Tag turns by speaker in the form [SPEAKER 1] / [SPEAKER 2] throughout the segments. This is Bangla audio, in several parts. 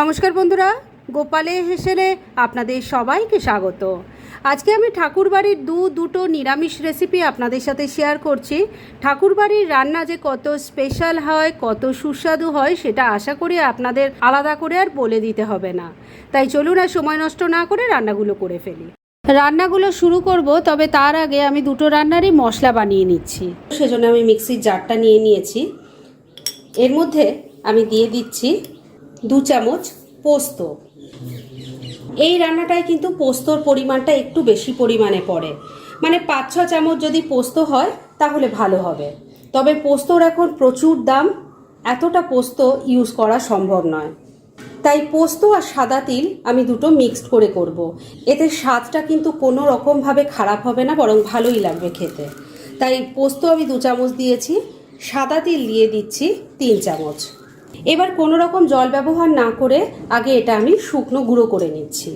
[SPEAKER 1] নমস্কার বন্ধুরা, গোপালে হেসেলে আপনাদের সবাইকে স্বাগত। আজকে আমি ঠাকুরবাড়ির দু, দুটো নিরামিষ রেসিপি আপনাদের সাথে শেয়ার করছি। ঠাকুরবাড়ির রান্না যে কত স্পেশাল হয়, কত সুস্বাদু হয়, সেটা আশা করি আপনাদের আলাদা করে আর বলে দিতে হবে না। তাই চলুন আর সময় নষ্ট না করে রান্নাগুলো করে ফেলি। রান্নাগুলো শুরু করব, তবে তার আগে আমি দুটো রান্নারই মশলা বানিয়ে নিচ্ছি। সেজন্য আমি মিক্সির জারটা নিয়ে নিয়েছি। এর মধ্যে আমি দিয়ে দিচ্ছি দু চামচ পোস্ত। এই রান্নাটায় কিন্তু পোস্তর পরিমাণটা একটু বেশি পরিমাণে পড়ে। মানে পাঁচ ছ চামচ যদি পোস্ত হয়, তাহলে ভালো হবে। তবে পোস্তর এখন প্রচুর দাম, এতটা পোস্ত ইউজ করা সম্ভব নয়। তাই পোস্ত আর সাদা তিল আমি দুটো মিক্সড করে করব। এতে স্বাদটা কিন্তু কোনো রকমভাবে খারাপ হবে না, বরং ভালোই লাগবে খেতে। তাই পোস্ত আমি দু চামচ দিয়েছি, সাদা তিল দিয়ে দিচ্ছি তিন চামচ। এবার কোনো রকম জল ব্যবহার না করে আগে এটা আমি শুকনো গুঁড়ো করে নিচ্ছি।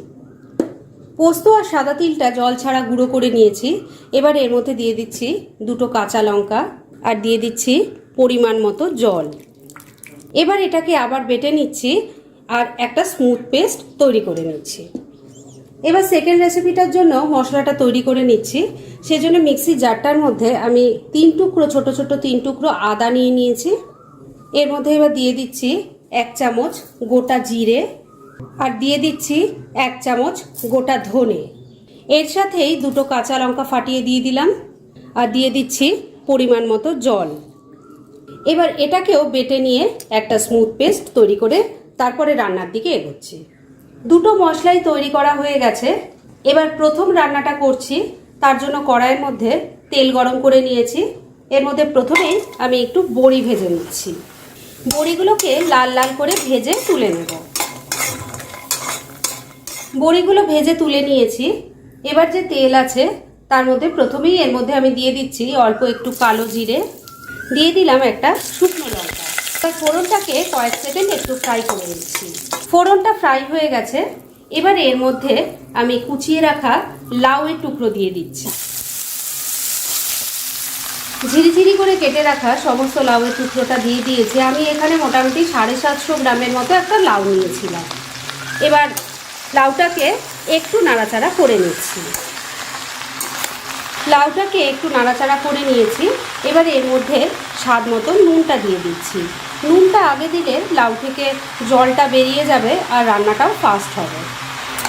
[SPEAKER 1] পোস্ত আর সাদা তিলটা জল ছাড়া গুঁড়ো করে নিয়েছি। এবার এর মধ্যে দিয়ে দিচ্ছি দুটো কাঁচা লঙ্কা আর দিয়ে দিচ্ছি পরিমাণ মতো জল। এবার এটাকে আবার বেটে নিচ্ছি আর একটা স্মুথ পেস্ট তৈরি করে নিচ্ছি। এবার সেকেন্ড রেসিপিটার জন্য মশলাটা তৈরি করে নিচ্ছি। সেজন্য মিক্সি জারটার মধ্যে আমি তিন টুকরো, ছোট ছোট তিন টুকরো আদা নিয়ে নিয়েছি। এর মধ্যে এবার দিয়ে দিচ্ছি এক চামচ গোটা জিরে আর দিয়ে দিচ্ছি এক চামচ গোটা ধনে। এর সাথেই দুটো কাঁচা লঙ্কা ফাটিয়ে দিয়ে দিলাম আর দিয়ে দিচ্ছি পরিমাণ মতো জল। এবার এটাকেও বেটে নিয়ে একটা স্মুথ পেস্ট তৈরি করে তারপরে রান্নার দিকে এগোচ্ছি। দুটো মশলাই তৈরি করা হয়ে গেছে। এবার প্রথম রান্নাটা করছি, তার জন্য কড়াইয়ের মধ্যে তেল গরম করে নিয়েছি। এর মধ্যে প্রথমেই আমি একটু বড়ি ভেজে নিচ্ছি। বড়িগুলোকে লাল লাল করে ভেজে তুলে নেব। বড়িগুলো ভেজে তুলে নিয়েছি। এবার যে তেল আছে, তার মধ্যে প্রথমেই এর মধ্যে আমি দিয়ে দিচ্ছি অল্প একটু কালো জিরে। দিয়ে দিলাম একটা শুকনো লঙ্কা। এবার ফোড়নটাকে কয়েক সেকেন্ড একটু ফ্রাই করে নিচ্ছি। ফোড়নটা ফ্রাই হয়ে গেছে। এবার এর মধ্যে আমি কুচিয়ে রাখা লাউয়ের টুকরো দিয়ে দিচ্ছি। ঝিরিঝিরি করে কেটে রাখা সমস্ত লাউয়ের টুকরোটা দিয়ে দিয়েছি। আমি এখানে মোটামুটি সাড়ে সাতশো গ্রামের মতো একটা লাউ নিয়েছিলাম। এবার লাউটাকে একটু নাড়াচাড়া করে নিচ্ছি। লাউটাকে একটু নাড়াচাড়া করে নিয়েছি। এবার এর মধ্যে স্বাদ মতো নুনটা দিয়ে দিচ্ছি। নুনটা আগে দিলে লাউ থেকে জলটা বেরিয়ে যাবে আর রান্নাটাও ফাস্ট হবে।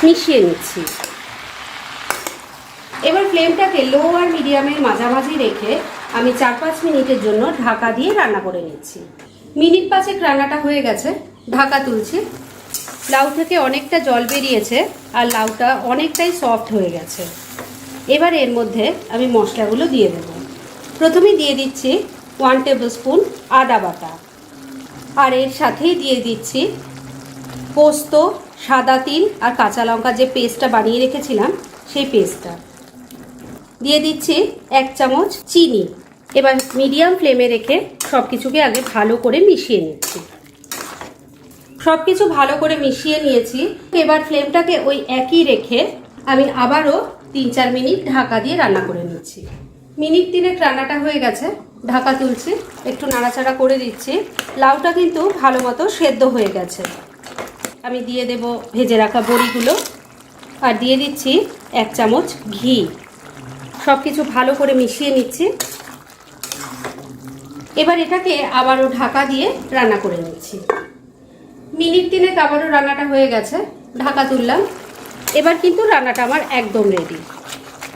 [SPEAKER 1] মিশিয়ে নিচ্ছি। এবার ফ্লেমটাকে লো আর মিডিয়ামের মাঝামাঝি রেখে আমি চার পাঁচ মিনিটের জন্য ঢাকা দিয়ে রান্না করে নিচ্ছি। মিনিট পাঁচেক রান্নাটা হয়ে গেছে, ঢাকা তুলছি। লাউ থেকে অনেকটা জল বেরিয়েছে আর লাউটা অনেকটাই সফট হয়ে গেছে। এবার এর মধ্যে আমি মশলাগুলো দিয়ে দেব। প্রথমে দিয়ে দিচ্ছি ওয়ান টেবিল স্পুন আদা বাটা। আর এর সাথেই দিয়ে দিচ্ছি পোস্ত, সাদা তিল আর কাঁচা লঙ্কা যে পেস্টটা বানিয়ে রেখেছিলাম, সেই পেস্টটা। দিয়ে দিচ্ছি এক চামচ চিনি। এবার মিডিয়াম ফ্লেমে রেখে সব কিছুকে আগে ভালো করে মিশিয়ে নিচ্ছি। সব কিছু ভালো করে মিশিয়ে নিয়েছি। এবার ফ্লেমটাকে ওই একই রেখে আমি আবারও তিন চার মিনিট ঢাকা দিয়ে রান্না করে নিচ্ছি। মিনিট তিনেক রান্নাটা হয়ে গেছে, ঢাকা তুলছি, একটু নাড়াচাড়া করে দিচ্ছি। লাউটা কিন্তু ভালো মতো সেদ্ধ হয়ে গেছে। আমি দিয়ে দেব ভেজে রাখা বড়িগুলো। আর দিয়ে দিচ্ছি এক চামচ ঘি। সব কিছু ভালো করে মিশিয়ে নিচ্ছি। এবার এটাকে আবারও ঢাকা দিয়ে রান্না করে নিচ্ছি। মিনিট তিনেক আবারও রান্নাটা হয়ে গেছে, ঢাকা তুললাম। এবার কিন্তু রান্নাটা আমার একদম রেডি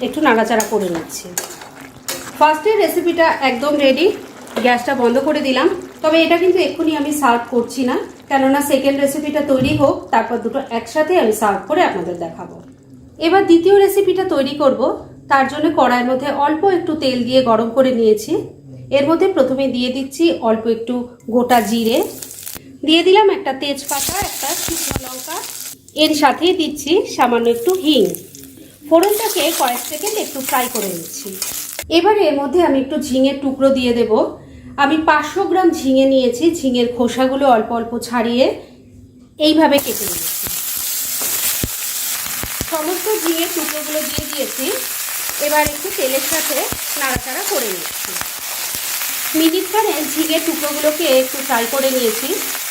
[SPEAKER 1] একটু নাড়াচাড়া করে নিচ্ছি। ফার্স্টের রেসিপিটা একদম রেডি গ্যাসটা বন্ধ করে দিলাম। তবে এটা কিন্তু এক্ষুনি আমি সার্ভ করছি না। কেননা সেকেন্ড রেসিপিটা তৈরি হোক, তারপর দুটো একসাথে আমি সার্ভ করে আপনাদের দেখাবো। এবার দ্বিতীয় রেসিপিটা তৈরি করব। তার জন্য কড়াইয়ের মধ্যে অল্প একটু তেল দিয়ে গরম করে নিয়েছি। এর মধ্যে প্রথমে দিয়ে দিচ্ছি অল্প একটু গোটা জিরে। দিয়ে দিলাম একটা তেজপাতা, একটা শুকনো লঙ্কা। এর সাথেই দিচ্ছি সামান্য একটু হিং। ফোড়নটাকে কয়েক সেকেন্ড একটু ফ্রাই করে নিচ্ছি। এবারে এর মধ্যে আমি একটু ঝিঙের টুকরো দিয়ে দেব। আমি পাঁচশো গ্রাম ঝিঙে নিয়েছি, ঝিঙের খোসাগুলো অল্প অল্প ছাড়িয়ে এইভাবে কেটে নিয়েছি। সমস্ত ঝিঙের টুকরোগুলো দিয়ে দিয়েছি। এবার একটু তেলের সাথে নাড়াচাড়া করে নিচ্ছি। মিনিট খানে ঝিঙের টুকরোগুলোকে একটু ফ্রাই করে নিয়েছি।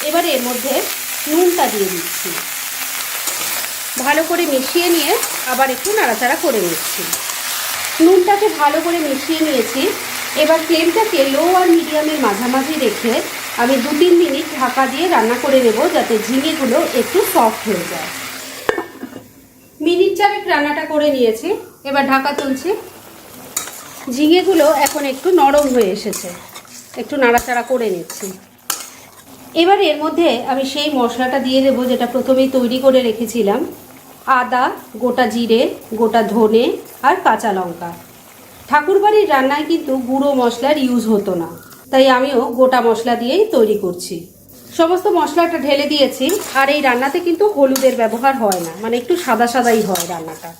[SPEAKER 1] এবার এর মধ্যে নুনটা দিয়ে দিচ্ছি। ভালো করে মিশিয়ে নিয়ে আবার একটু নাড়াচাড়া করে নিচ্ছি। নুনটাকে ভালো করে মিশিয়ে নিয়েছি। এবার ফ্লেমটাকে লো আর মিডিয়ামের মাঝামাঝি রেখে আমি দু তিন মিনিট ঢাকা দিয়ে রান্না করে নেব যাতে ঝিঙেগুলো একটু সফট হয়ে যায়। মিনিট চারেক রান্নাটা করে নিয়েছি। এবার ঢাকা তুলছি। ঝিঙেগুলো এখন একটু নরম হয়ে এসেছে। একটু নাড়াচাড়া করে নিচ্ছি। এবার এর মধ্যে আমি সেই মশলাটা দিয়ে দেবো যেটা প্রথমেই তৈরি করে রেখেছিলাম। আদা, গোটা জিরে, গোটা ধনে আর কাঁচা লঙ্কা। ঠাকুরবাড়ির রান্নায় কিন্তু গুঁড়ো মশলার ইউজ হতো না। তাই আমিও গোটা মশলা দিয়েই তৈরি করছি। সমস্ত মশলাটা ঢেলে দিয়েছি, আর এই রান্নাতে কিন্তু হলুদের ব্যবহার হয় না মানে একটু সাদা সাদাই হয় রান্নাটা।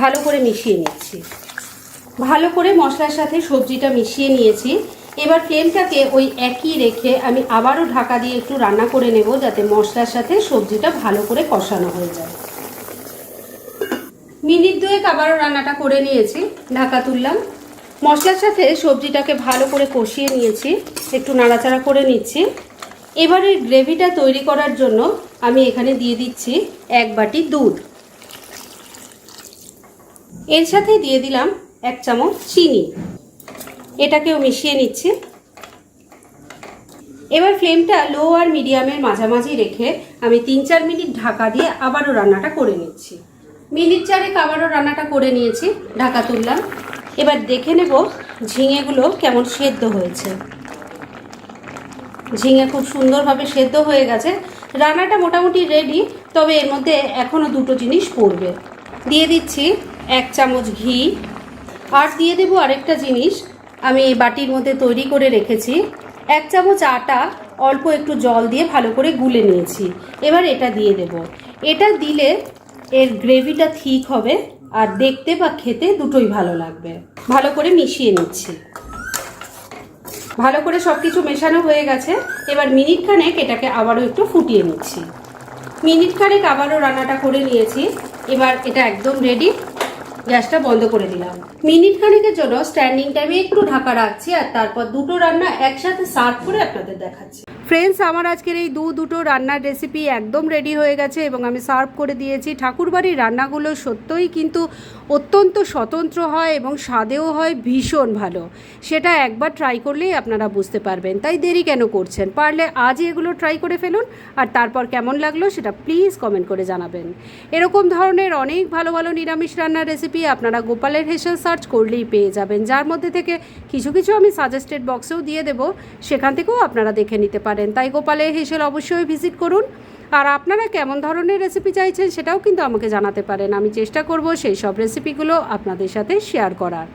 [SPEAKER 1] ভালো করে মিশিয়ে নিচ্ছি। ভালো করে মশলার সাথে সবজিটা মিশিয়ে নিয়েছি। এবার ফ্লেমটাকে ওই একই রেখে আমি আবারও ঢাকা দিয়ে একটু রান্না করে নেব, যাতে মশলার সাথে সবজিটা ভালো করে কষানো হয়ে যায়। মিনিট দুয়েক আবারও রান্নাটা করে নিয়েছি, ঢাকা তুললাম। মশলার সাথে সবজিটাকে ভালো করে কষিয়ে নিয়েছি, একটু নাড়াচাড়া করে নিচ্ছি। এবারে গ্রেভিটা তৈরি করার জন্য আমি এখানে দিয়ে দিচ্ছি এক বাটি দুধ। এর সাথে দিয়ে দিলাম এক চামচ চিনি। এটাকেও মিশিয়ে নিচ্ছি। এবার ফ্লেমটা লো আর মিডিয়ামের মাঝামাঝি রেখে আমি তিন চার মিনিট ঢাকা দিয়ে আবারও রান্নাটা করে নিচ্ছি। মিনিট চারেক আবারও রান্নাটা করে নিয়েছি, ঢাকা তুললাম। এবার দেখে নেব ঝিঙেগুলো কেমন সেদ্ধ হয়েছে। ঝিঙে খুব সুন্দরভাবে সেদ্ধ হয়ে গেছে। রান্নাটা মোটামুটি রেডি তবে এর মধ্যে এখনও দুটো জিনিস পড়বে। দিয়ে দিচ্ছি এক চামচ ঘি। আর দিয়ে দেবো আরেকটা জিনিস আমি বাটির মধ্যে তৈরি করে রেখেছি। এক চামচ আটা, অল্প একটু জল দিয়ে ভালো করে গুলে নিয়েছি। এবার এটা দিয়ে দেব। এটা দিলে এর গ্রেভিটা ঠিক হবে আর দেখতে বা খেতে দুটোই ভালো লাগবে। ভালো করে মিশিয়ে নিচ্ছি। ভালো করে সব কিছু মেশানো হয়ে গেছে। এবার মিনিট খানেক এটাকে আবারও একটু ফুটিয়ে নিচ্ছি। মিনিট খানেক আবারও রান্নাটা করে নিয়েছি। এবার এটা একদম রেডি গ্যাসটা বন্ধ করে দিলাম। মিনিট খানেকের জন্য স্ট্যান্ডিং টাইমে একটু ঢাকা রাখছি আর তারপর দুটো রান্না একসাথে সার্ভ করে আপনাদের দেখাচ্ছি। ফ্রেন্ডস আমার আজকের এই দু দুটো রান্নার রেসিপি একদম রেডি হয়ে গেছে এবং আমি সার্ভ করে দিয়েছি। ঠাকুরবাড়ির রান্নাগুলো সত্যই কিন্তু অত্যন্ত স্বতন্ত্র হয় এবং স্বাদেও হয়, ভীষণ ভালো। সেটা একবার ট্রাই করলেই আপনারা বুঝতে পারবেন। তাই দেরি কেন করছেন? পারলে আজই এগুলো ট্রাই করে ফেলুন আর তারপর কেমন লাগল সেটা প্লিজ কমেন্ট করে জানাবেন। এরকম ধরনের অনেক ভালো ভালো নিরামিষ রান্নার রেসিপি আপনারা গোপালের হেসেল সার্চ করলেই পেয়ে যাবেন। যার মধ্যে থেকে কিছু কিছু আমি সাজেস্টেড বক্সেও দিয়ে দেবো। সেখান থেকেও আপনারা দেখে নিতে পারেন। তাই গোপালের হেসেল অবশ্যই ভিজিট করুন। আর আপনারা কেমন ধরনের রেসিপি চাইছেন সেটাও কিন্তু আমাকে জানাতে পারেন। আমি চেষ্টা করব সেই সব রেসিপিগুলো আপনাদের সাথে শেয়ার করার।